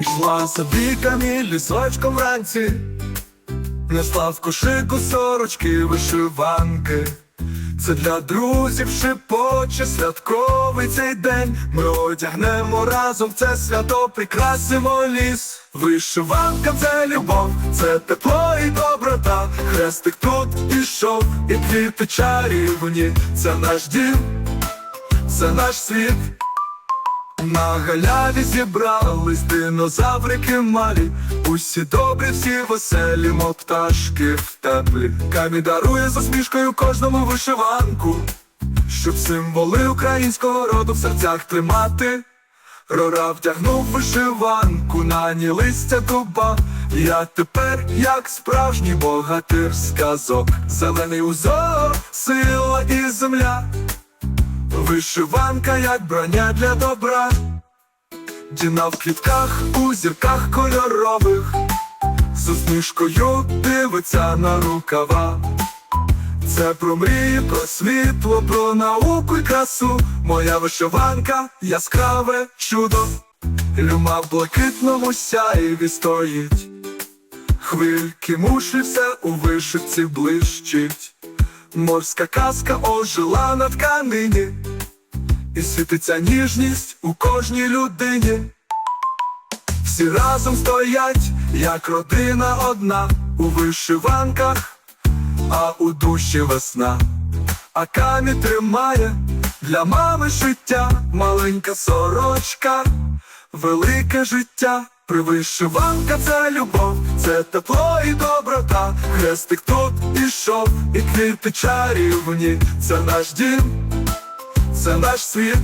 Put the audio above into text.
Йшла собі каміль лісочком вранці, несла в кошику сорочки вишиванки. Це для друзів шипоче святковий цей день. Ми одягнемо разом це свято, прикрасимо ліс. Вишиванка це любов, це тепло і доброта. Хрестик тут ішов, і квіти чарівні. Це наш дім, це наш світ. На галяві зібрались динозаврики малі, усі добрі, всі веселі, мов пташки в теплі. Камінь дарує з усмішкою кожному вишиванку, щоб символи українського роду в серцях тримати. Рора вдягнув вишиванку на ні листя дуба. Я тепер, як справжній богатир сказок, зелений узор, сила і земля. Вишиванка, як броня для добра, Діна в квітках, у зірках кольорових, з усмішкою дивиться на рукава. Це про мрії, про світло, про науку й красу. Моя вишиванка, яскраве чудо, люма в блакитному сяєві стоїть. Хвильки мушлі все у вишивці блищить. Морська казка ожила на тканині, і світиться ніжність у кожній людині. Всі разом стоять, як родина одна, у вишиванках, а у душі весна. А камінь тримає для мами життя, маленька сорочка, велике життя. При вишиванка це любов, це тепло і доброта. Хрестик тут ішов, і квіти чарівні. Це наш дім, це наш світ.